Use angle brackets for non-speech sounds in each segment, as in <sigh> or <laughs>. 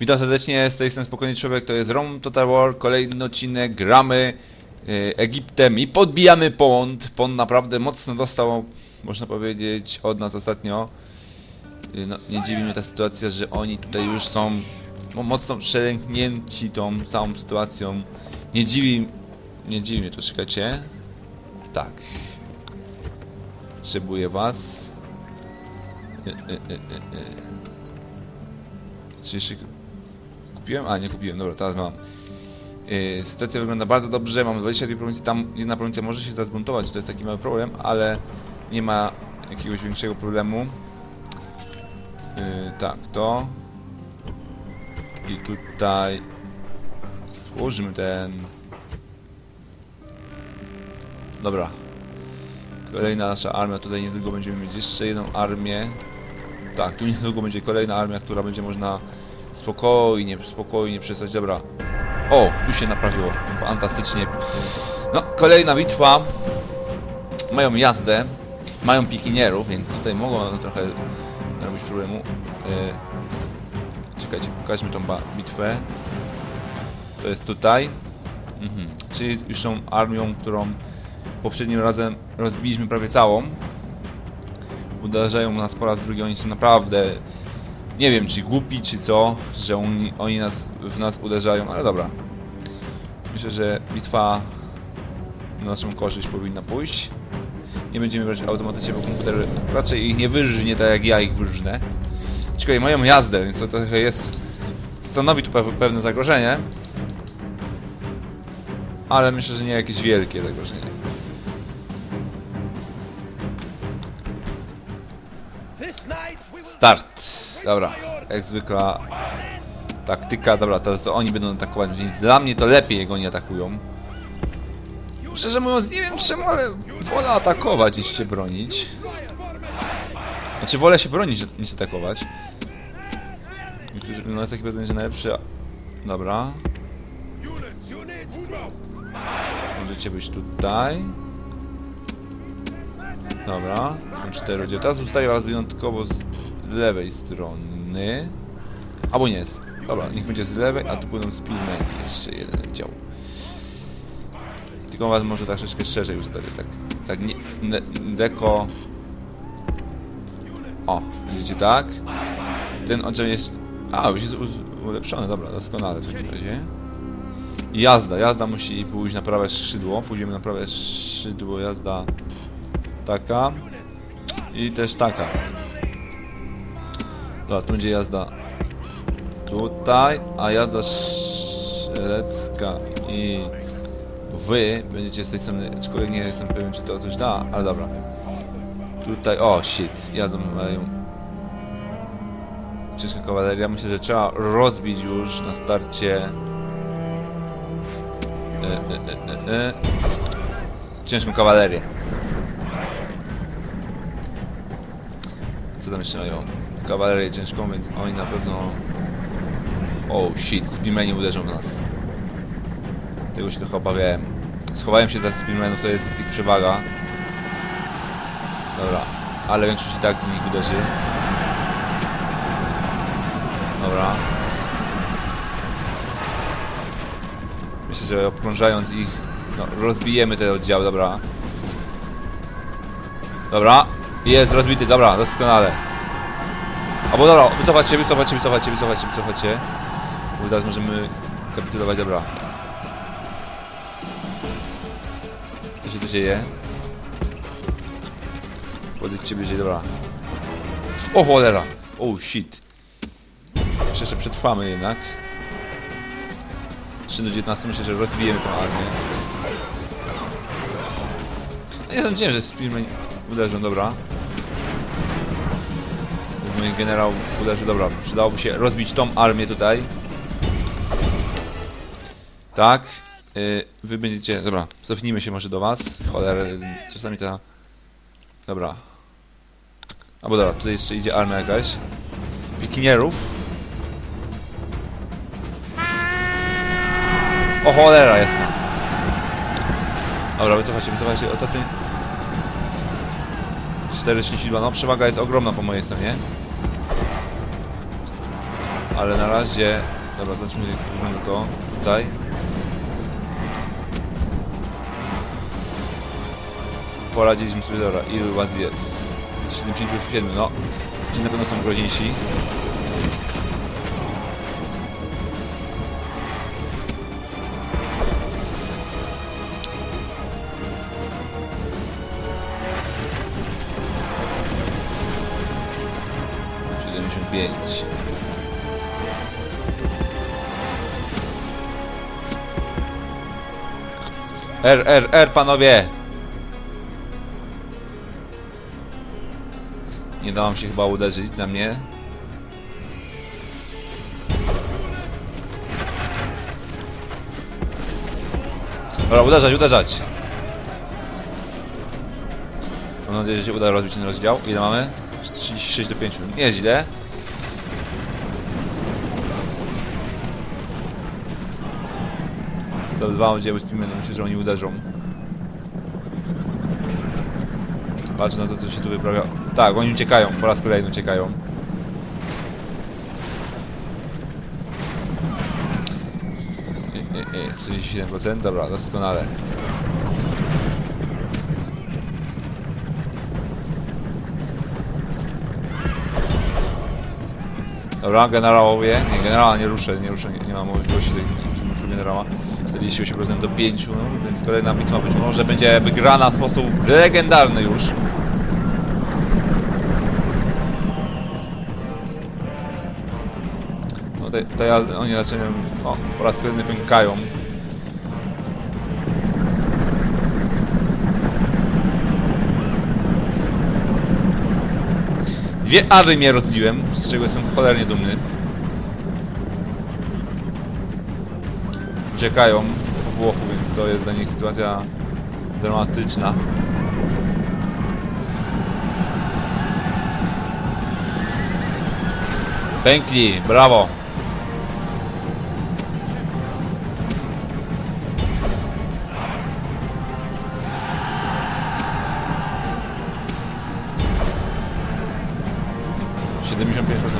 Witam serdecznie, z tej strony Spokojny Człowiek, to jest Rom Total War, kolejny odcinek, gramy e, Egiptem i podbijamy Pont. Pont naprawdę mocno dostał, można powiedzieć, od nas ostatnio. E, No, nie dziwi mnie ta sytuacja, że oni tutaj już są no, mocno przelęknięci tą całą sytuacją. Nie dziwi, nie dziwi mnie to, czekajcie. Tak. Potrzebuję was. E, e, e, e, e. Czy kupiłem? A, nie kupiłem, dobra, teraz mam. Yy, sytuacja wygląda bardzo dobrze, mamy 22 prowincje, tam jedna prowincja może się zbuntować, to jest taki mały problem, ale nie ma jakiegoś większego problemu. Yy, tak, to. I tutaj złożymy ten... Dobra. Kolejna nasza armia, tutaj niedługo będziemy mieć jeszcze jedną armię. Tak, tu niedługo będzie kolejna armia, która będzie można spokojnie, spokojnie przesłać. Dobra. O, tu się naprawiło. Fantastycznie. No, kolejna bitwa. Mają jazdę. Mają pikinierów, więc tutaj mogą trochę robić problemu. Yy, czekajcie, pokażmy tą bitwę. To jest tutaj. Mhm. Czyli już tą armią, którą poprzednim razem rozbiliśmy prawie całą uderzają nas po raz drugi, oni są naprawdę nie wiem czy głupi czy co, że oni, oni nas, w nas uderzają, ale dobra. Myślę, że bitwa na naszą korzyść powinna pójść. Nie będziemy brać automatycznie, bo komputer raczej ich nie wyżnie tak jak ja ich wyżnę. Ciekawe, mają jazdę, więc to trochę jest... stanowi tu pe- pewne zagrożenie. Ale myślę, że nie jakieś wielkie zagrożenie. Start. Dobra, jak zwykła taktyka. Dobra, teraz to oni będą atakować, więc dla mnie to lepiej, jak oni atakują. Szczerze mówiąc, nie wiem czemu, ale wolę atakować niż się bronić. Znaczy, wolę się bronić niż atakować. No jest taki że najlepszy... Dobra. Możecie być tutaj. Dobra, mam cztery oddziały. Teraz ustawię was wyjątkowo z lewej strony. Albo nie, z... dobra, niech będzie z lewej, a tu będą speedmeni jeszcze jeden dział. Tylko was może troszeczkę szerzej ustawię, tak, tak, nie, ne, deko... O, widzicie tak? Ten oddział jest... A, już jest ulepszony, dobra, doskonale w takim razie. Jazda, jazda musi pójść na prawe skrzydło, pójdziemy na prawe skrzydło, jazda taka i też taka. Dobra, tu będzie jazda tutaj, a jazda strzelecka i wy będziecie z tej strony, aczkolwiek nie jestem pewien czy to coś da, ale dobra. Tutaj, o shit, jazdą mają ciężka kawaleria, myślę, że trzeba rozbić już na starcie e, e, e, e, e. ciężką kawalerię. Co tam jeszcze mają? Kawalerię ciężką, więc oni na pewno... Oh shit, speedmeni uderzą w nas. Tego się trochę obawiałem. Schowałem się za speedmenów, to jest ich przewaga. Dobra, ale większość i tak w nich uderzy. Dobra. Myślę, że obkrążając ich, no, rozbijemy te oddziały, dobra. Dobra, jest rozbity, dobra, doskonale. Albo dobra, wycofać się, wycofać się, wycofać się, wycofać się, wycofać się. Bo teraz możemy kapitulować, dobra. Co się tu dzieje? Podejdźcie bliżej, dobra. O cholera! Oh shit. Jeszcze, przetrwamy jednak. 3 do 19 myślę, że rozbijemy tę armię. No nie sądziłem, że Spearman uderzą, dobra. Mój generał uderzy, dobra. Przydałoby się rozbić tą armię tutaj. Tak. Yy, wy będziecie, dobra, cofnijmy się może do was. Cholera, czasami ta... Dobra. Albo dobra, tutaj jeszcze idzie armia jakaś. Wikinierów. O cholera jasna. Dobra, wycofajcie, wycofajcie. Ostatni... 4 szczęśliwa. No przewaga jest ogromna po mojej stronie. Ale na razie... Dobra, zobaczmy wygląda to tutaj. Poradziliśmy sobie, dobra, ilu was jest? 77, no. Ci na pewno są groźniejsi. R, R, R, panowie! Nie dałam się chyba uderzyć na mnie. Dobra, uderzać, uderzać! Mam nadzieję, że się uda rozbić ten rozdział. Ile mamy? 36 do 5. Nie To dwa oddziały spimy, no myślę, że oni uderzą. Patrz na to, co się tu wyprawia. Tak, oni uciekają, po raz kolejny uciekają. E, e, e, 47%, dobra, doskonale. Dobra, generałowie. Nie, generała nie ruszę, nie ruszę, nie, nie mam możliwości, nie ruszę generała. 48% do 5, no, więc kolejna bitwa być może będzie wygrana w sposób legendarny już. No ja- oni raczej, o, po raz kolejny pękają. Dwie ary mnie rozbiłem, z czego jestem cholernie dumny. Uciekają po Włochu, więc to jest dla nich sytuacja dramatyczna. Pękli, brawo!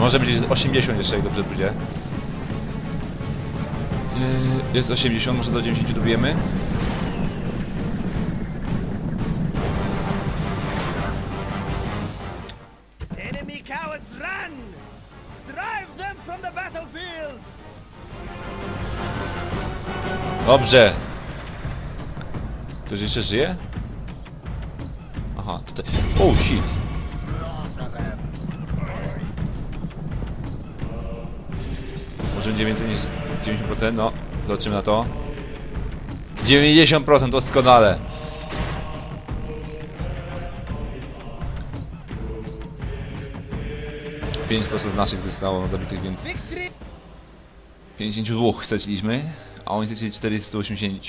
Może być 80 jeszcze, jak dobrze pójdzie. Yy, Jest 80, może do 90 dobijemy. Enemy cowards run! Drive them from the battlefield! Dobrze. Ktoś jeszcze żyje? Aha, tutaj. Oh shit. 90%? No, zobaczymy na to. 90% doskonale. Pięć procent naszych zostało zabitych, więc Victory! 52 straciliśmy, a oni stracili 480.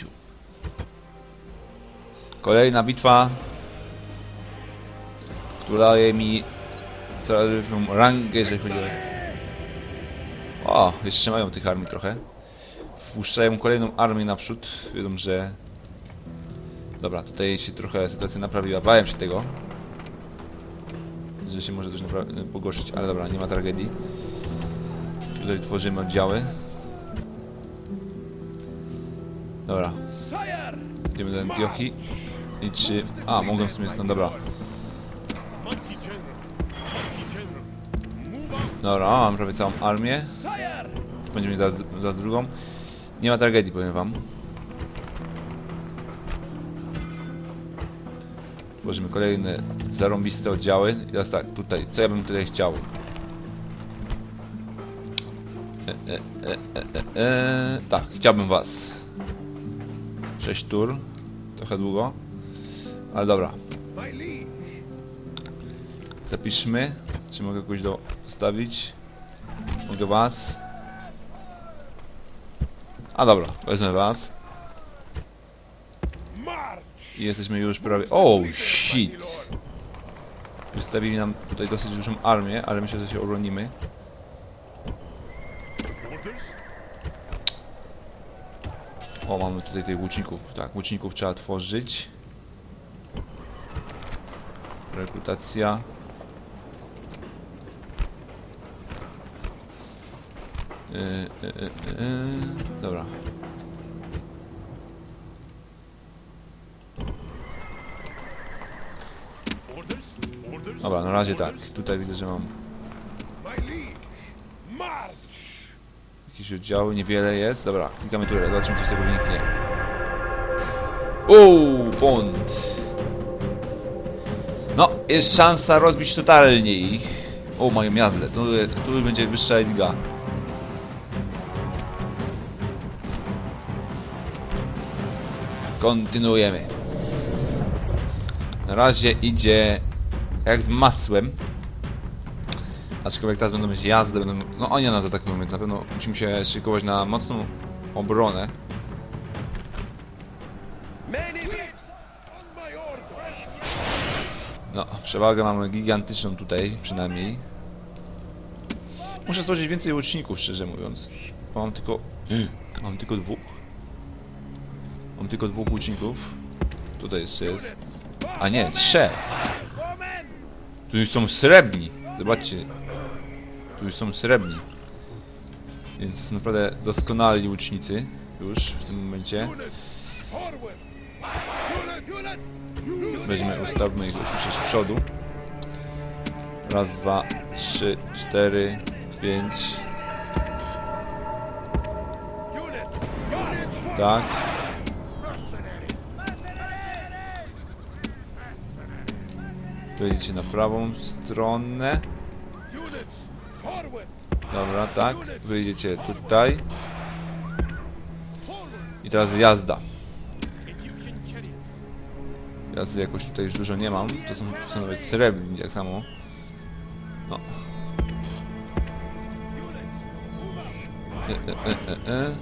Kolejna bitwa, która daje mi wyższą rangę, jeżeli chodzi o... O, jeszcze mają tych armii trochę. Wpuszczają kolejną armię naprzód. Wiedzą, że... Dobra, tutaj się trochę sytuacja naprawiła. Bałem się tego. Że się może coś pogorszyć, ale dobra, nie ma tragedii. Tutaj tworzymy oddziały. Dobra, idziemy do Antiochii. I czy... A, mogłem w sumie stąd, dobra. Dobra, mam prawie całą armię. Będziemy zaraz, zaraz drugą. Nie ma tragedii, powiem wam. Tworzymy kolejne zarąbiste oddziały. I teraz tak, tutaj, co ja bym tutaj chciał? E, e, e, e, e, e, tak, chciałbym was. 6 tur. Trochę długo. Ale dobra. Zapiszmy. Czy mogę kogoś do, dostawić? Mogę was. A dobra, wezmę was. I jesteśmy już prawie... Oh shit! Wystawili nam tutaj dosyć dużą armię, ale myślę, że się obronimy. O, mamy tutaj tych łuczników. Tak, łuczników trzeba tworzyć. Rekrutacja. Yy. Dobra. Dobra, na razie tak. Tutaj widzę, że mam jakieś oddziały, niewiele jest. Dobra, klikamy tutaj, zobaczymy co z tego wyniknie. Uuu, pont. No, jest szansa rozbić totalnie ich. O, mają jazdę. Tu, tu będzie wyższa liga. Kontynuujemy. Na razie idzie jak z masłem. Aczkolwiek teraz będą mieć jazdę, będą... No oni nas atakują, więc na pewno musimy się szykować na mocną obronę. No, przewagę mamy gigantyczną tutaj, przynajmniej. Muszę stworzyć więcej łuczników, szczerze mówiąc. Bo mam tylko... Mam tylko dwóch. Mam tylko dwóch łuczników. Tutaj jeszcze jest. A nie, trzech. Tu już są srebrni. Zobaczcie. Tu już są srebrni. Więc są naprawdę doskonali łucznicy. Już w tym momencie. Weźmy, ustawmy ich oczywiście z przodu. Raz, dwa, trzy, cztery, pięć. Units! Wejdziecie na prawą stronę. Dobra, tak. Wyjdziecie tutaj. I teraz jazda. Jazdy jakoś tutaj już dużo nie mam. To są, to są nawet srebrni tak samo. No. E, e, e, e, e.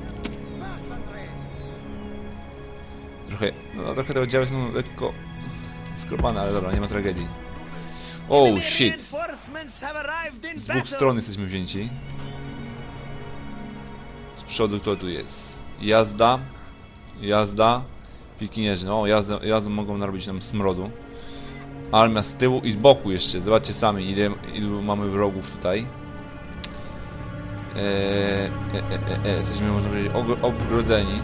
Trochę, no trochę te oddziały są lekko skrobane, ale dobra, nie ma tragedii. Oh shit! Z dwóch stron jesteśmy wzięci. Z przodu kto tu jest? Jazda. Jazda. Pikinierzy. No, jazdę, jazdą mogą narobić nam smrodu. Armia z tyłu i z boku jeszcze. Zobaczcie sami, ile, ilu mamy wrogów tutaj. Eee, e, e, e, e, jesteśmy, można powiedzieć, ogro- ogrodzeni.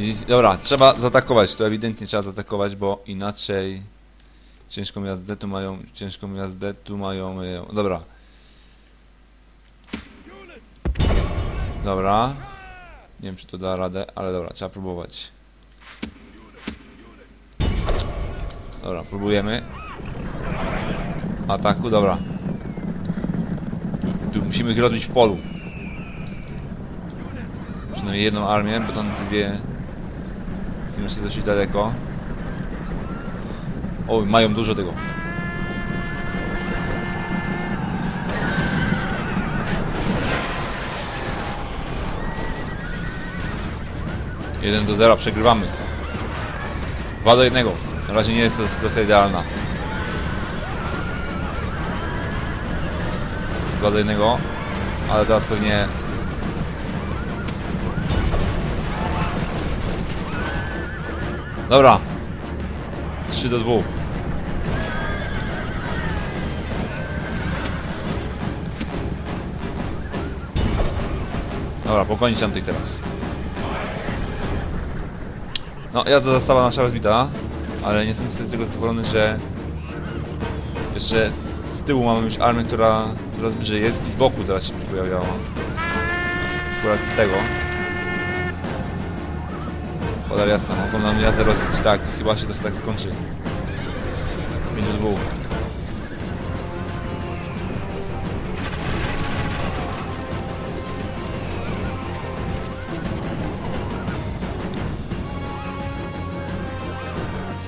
I, dobra, trzeba zaatakować, to ewidentnie trzeba zaatakować, bo inaczej ciężką jazdę tu mają, ciężką jazdę tu mają, e, dobra. Dobra. Nie wiem czy to da radę, ale dobra, trzeba próbować. Dobra, próbujemy. Ataku, dobra. Tu, tu musimy ich rozbić w polu. Przynajmniej jedną armię, bo tam dwie są jeszcze dosyć daleko. Oj, mają dużo tego. Jeden do zera przegrywamy. Dwa do jednego. Na razie nie jest to sytuacja idealna. Dwa do jednego. Ale teraz pewnie Dobra. 3 do 2. Dobra, pokonić tamtych teraz. No, jazda została nasza rozbita, ale nie jestem z tego zadowolony, że jeszcze z tyłu mamy już armię, która coraz bliżej jest i z boku zaraz się pojawiała. Akurat z tego. Cholera jasna, mogą nam jazdę rozbić. Tak, chyba się to tak skończy. 5 do 2.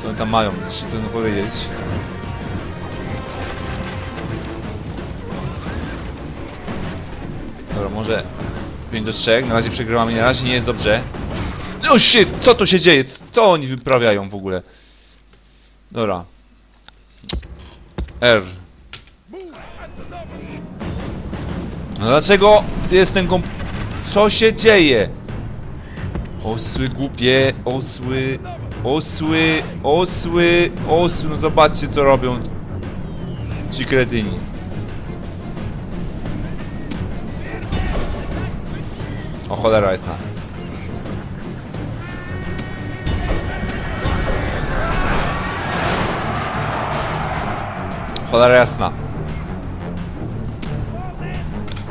Co oni tam mają? Jeszcze trudno powiedzieć. Dobra, może 5 do 3. Na razie przegrywamy, na razie nie jest dobrze. No shit, co tu się dzieje? Co oni wyprawiają w ogóle? Dobra. R. No dlaczego jest ten komp... Co się dzieje? Osły głupie, osły, osły, osły, osły, no zobaczcie co robią. Ci kretyni. O cholera jest na. Cholera jasna.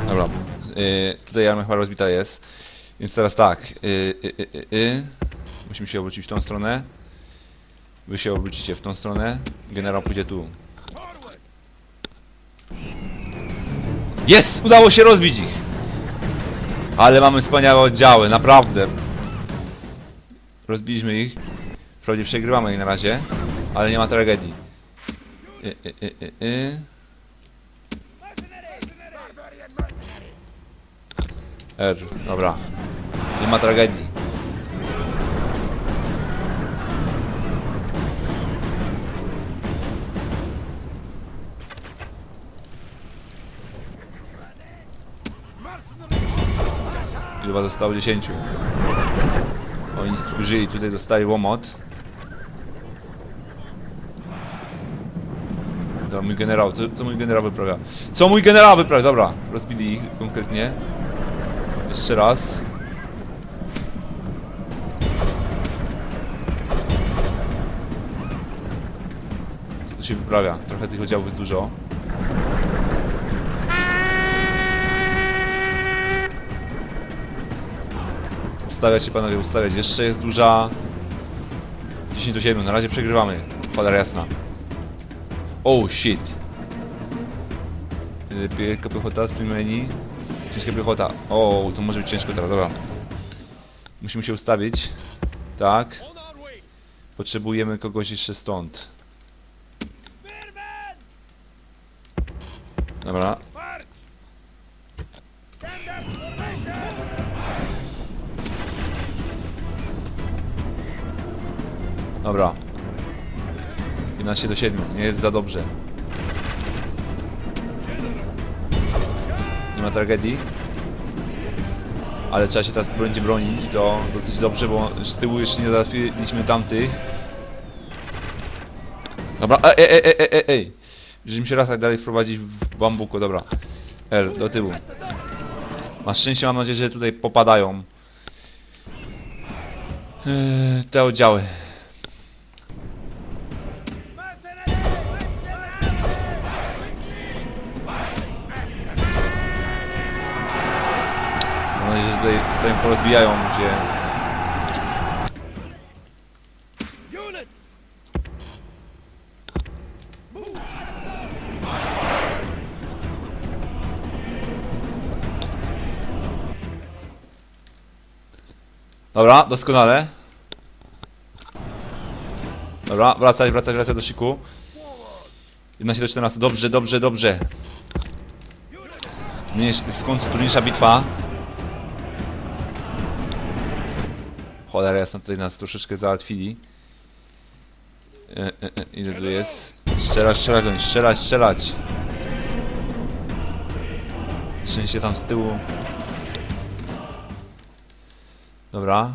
Dobra. Yy, tutaj armia chyba rozbita jest. Więc teraz tak. Yy, yy, yy, yy. Musimy się obrócić w tą stronę. Wy się obrócicie w tą stronę. Generał pójdzie tu. Jest! Udało się rozbić ich! Ale mamy wspaniałe oddziały, naprawdę. Rozbiliśmy ich. Wprawdzie przegrywamy ich na razie, ale nie ma tragedii. Y, y. R, dobra. Nie ma tragedii. Chyba zostało 10. Oni stworzyli, tutaj dostali łomot. Mój generał, co, co mój generał wyprawia? Co mój generał wyprawia? Dobra, rozbili ich konkretnie. Jeszcze raz. Co tu się wyprawia? Trochę tych oddziałów jest dużo. Ustawiać się panowie, ustawiać. Jeszcze jest duża... 10 do 7, na razie przegrywamy. Cholera jasna. Oh shit. Wielka piechota z menu. Ciężka piechota. O, to może być ciężko teraz, dobra. Musimy się ustawić. Tak. Potrzebujemy kogoś jeszcze stąd. Dobra. Dobra. 11 do 7, nie jest za dobrze. Nie ma tragedii. Ale trzeba się teraz będzie bronić, to dosyć dobrze, bo z tyłu jeszcze nie załatwiliśmy tamtych. Dobra, ej, ej, ej, ej, ej, ej. Żeśmy się raz tak dalej wprowadzić w bambuko, dobra. R, do tyłu. Na szczęście mam nadzieję, że tutaj popadają. Te oddziały. Tutaj stoją porozbijają, gdzie... Dobra, doskonale. Dobra, wracać, wracać, wracać do siku. 11 do 14, dobrze, dobrze, dobrze. W końcu trudniejsza bitwa. Cholera jasna, tutaj nas troszeczkę załatwili. E, e, e, ile tu jest? Strzelać, strzelać, nich, strzelać, strzelać. Szczęście tam z tyłu. Dobra.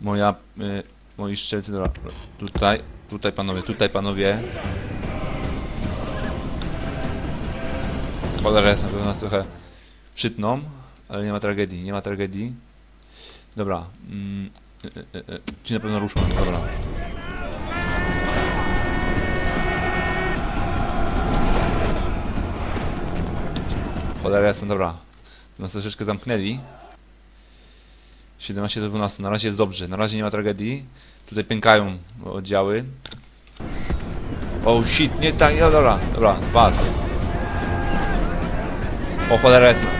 Moja, y, moi strzelcy, dobra, tutaj, tutaj panowie, tutaj panowie. Cholera jest na pewno nas trochę przytną, ale nie ma tragedii, nie ma tragedii. Dobra, mm, y, y, y, y, ci na pewno ruszą, dobra. Cholera jasna, dobra. To nas troszeczkę zamknęli. 17 do 12. Na razie jest dobrze. Na razie nie ma tragedii. Tutaj pękają oddziały. Oh shit, nie tak, no dobra, dobra, was. O cholera jest.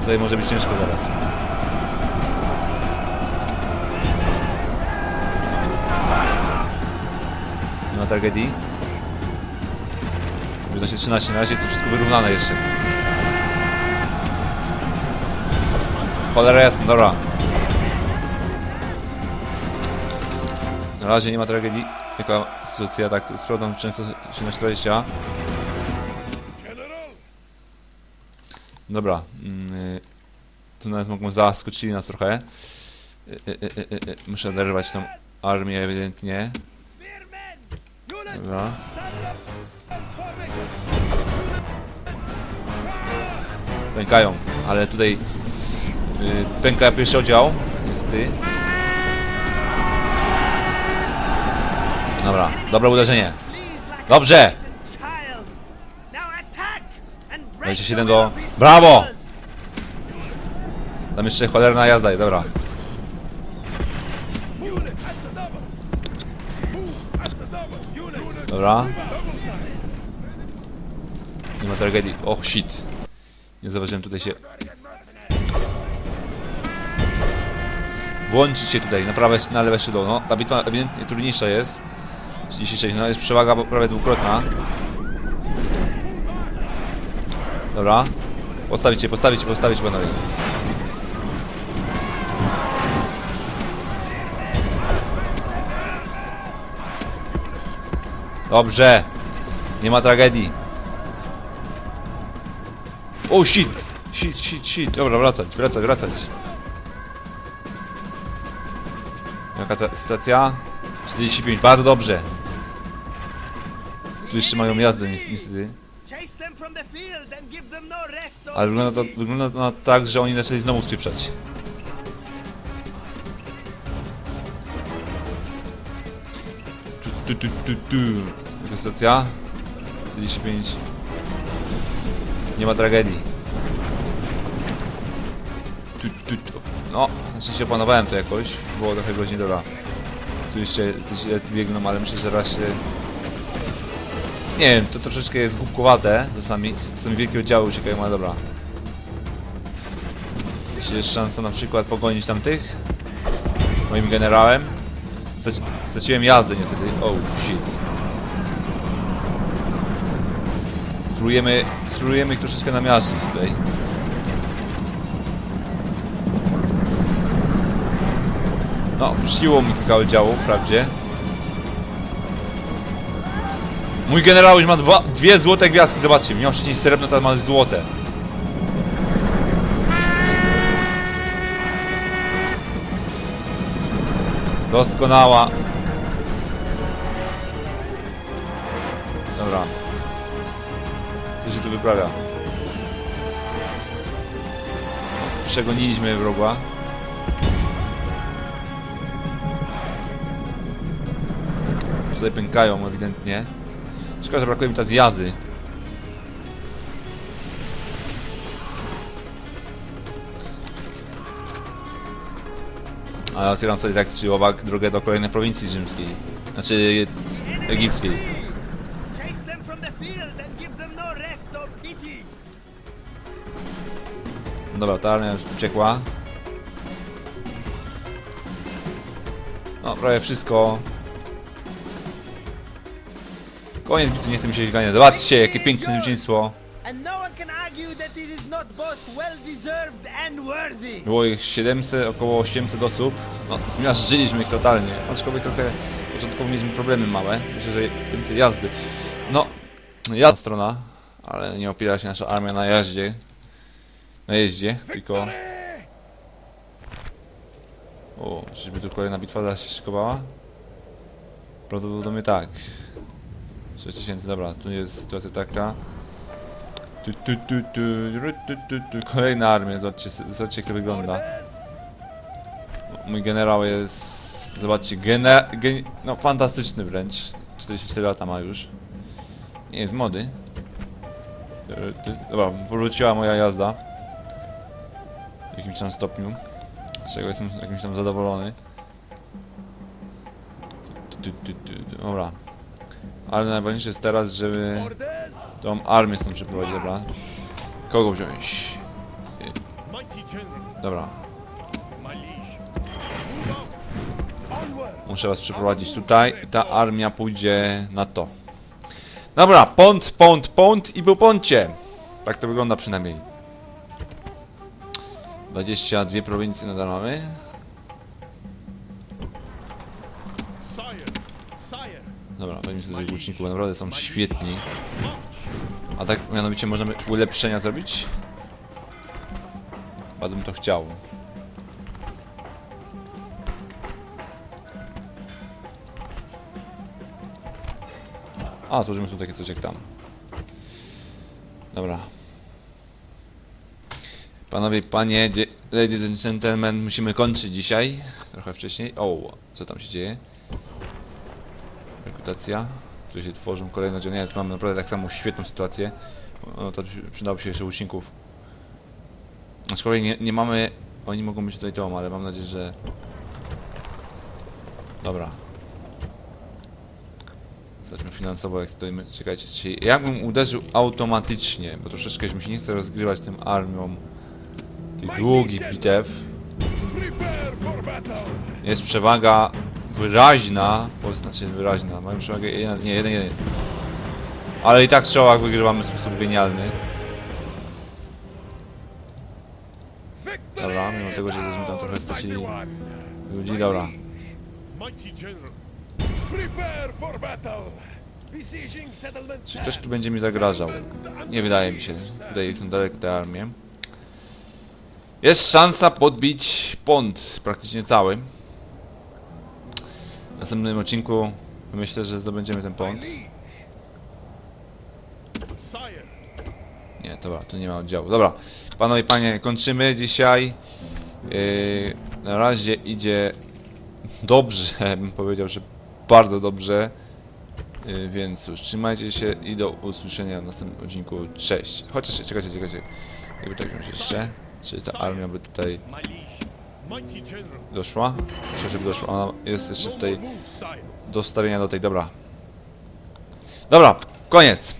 Tutaj może być ciężko zaraz. Nie ma tragedii. 11 13, na razie jest to wszystko wyrównane jeszcze. Cholera jasna, dobra. Na razie nie ma tragedii. Jaka sytuacja, tak, sprawdzam często 17-20. General! Dobra. Y, Tu nas mogą zaskoczyli nas trochę. Y, y, y, y, y, Muszę oderwać tą armię ewidentnie. Dobra. Pękają, ale tutaj yy, pęka pierwszy oddział, niestety. Dobra, dobre uderzenie. Dobrze! a child. Now attack and break 27 the do- Brawo! Tam jeszcze cholerna jazda, dobra. Dobra. Nie ma tragedii. Och, shit. Nie zauważyłem tutaj się. Włączyć się tutaj, na prawe, na lewe skrzydło. No, ta bitwa ewidentnie trudniejsza jest. 36, no jest przewaga prawie dwukrotna. Dobra. Postawić się, postawić się, postawić panowie. Dobrze. Nie ma tragedii. O shit! Shit, shit, shit. Dobra, wracać, wracać, wracać. Jaka ta sytuacja? 45, bardzo dobrze. Tu jeszcze mają jazdę ni- niestety. Ale wygląda to, wygląda to tak, że oni zaczęli znowu spieprzać. Tu, tu, tu, tu, tu. Sytuacja? 45. Nie ma tragedii. Tu, tu, tu. No, na szczęście opanowałem to jakoś. Było trochę godzin, dobra. Tu jeszcze coś biegną, ale myślę, że raz się... Nie wiem, to troszeczkę jest głupkowate czasami. Czasami wielkie oddziały uciekają, ale dobra. Jeśli jest szansa na przykład pogonić tamtych moim generałem. Straci straciłem jazdę niestety. Oh shit. Spróbujemy, spróbujemy ich troszeczkę namiażdżyć tutaj. No, przyjął mi kilka oddziałów, wprawdzie. Mój generał już ma dwa, dwie złote gwiazdki, zobaczcie. Miał wcześniej srebrne, teraz ma złote. Doskonała. Wyprawia? Przegoniliśmy wroga. Tutaj pękają ewidentnie. Szkoda, że brakuje mi teraz jazy. Ale otwieram sobie tak czy owak drogę do kolejnej prowincji rzymskiej. Znaczy egipskiej. Dobra, ta armia już uciekła. No, prawie wszystko. Koniec bitwy, nie chcę mi się wyganiać. Zobaczcie, jakie piękne zwycięstwo. Było ich 700, około 800 osób. No, zmiażdżyliśmy ich totalnie. Aczkolwiek trochę początkowo mieliśmy problemy małe. Myślę, że więcej jazdy. No, jazda strona, ale nie opiera się nasza armia na jeździe. Na jeździe, tylko... O, czyżby tu kolejna bitwa się szykowała? Prawdopodobnie tak. 6000, dobra, tu jest sytuacja taka. Tu, tu, tu, tu, tu, tu, tu. Kolejna armia, zobaczcie, zobaczcie jak to wygląda. Mój generał jest... Zobaczcie, gene, gen, no fantastyczny wręcz. 44 lata ma już. Nie jest młody. Dobra, powróciła moja jazda. W jakimś tam stopniu. Z czego jestem jakimś tam zadowolony. Dobra. Ale najważniejsze jest teraz, żeby tą armię stąd przeprowadzić, dobra. Kogo wziąć? Dobra, muszę was przeprowadzić tutaj ta armia pójdzie na to. Dobra, pont, pont, pont i po poncie. Tak to wygląda przynajmniej. 22 prowincje nadal mamy. Dobra, weźmy sobie łuczników, naprawdę są świetni. A tak mianowicie możemy ulepszenia zrobić? Bardzo bym to chciał. A, złożymy tu takie coś jak tam. Dobra. Panowie, panie, ladies and gentlemen, musimy kończyć dzisiaj. Trochę wcześniej. O, co tam się dzieje? Rekrutacja. Tu się tworzą kolejne tu mamy naprawdę tak samo świetną sytuację. No to przydałoby się jeszcze łuczników. Aczkolwiek nie, nie mamy... Oni mogą być tutaj tą, ale mam nadzieję, że... Dobra. Zobaczmy finansowo jak stoimy. Czekajcie, czyli jakbym uderzył automatycznie, bo troszeczkę mi się nie chce rozgrywać tym armią tych długich bitew. Jest przewaga wyraźna, bo znaczy wyraźna, mamy przewagę jeden, nie, jeden, jeden. Ale i tak strzałach wygrywamy w sposób genialny. Dobra, mimo tego, że żeśmy tam trochę stracili ludzi, dobra. Czy ktoś tu będzie mi zagrażał? Nie wydaje mi się. Tutaj są daleko te armie. Jest szansa podbić pont praktycznie cały. W następnym odcinku myślę, że zdobędziemy ten pont. Nie, dobra, tu nie ma oddziału. Dobra, panowie i panie, kończymy dzisiaj. Yy, na razie idzie dobrze, <laughs> bym powiedział, że bardzo dobrze. Yy, więc cóż, trzymajcie się i do usłyszenia w następnym odcinku. Cześć. Chociaż, czekajcie, czekajcie. Jakby tak jeszcze. Czy ta armia by tutaj doszła? Myślę, żeby doszła. Ona jest jeszcze tutaj do wstawienia do tej, dobra. Dobra, koniec.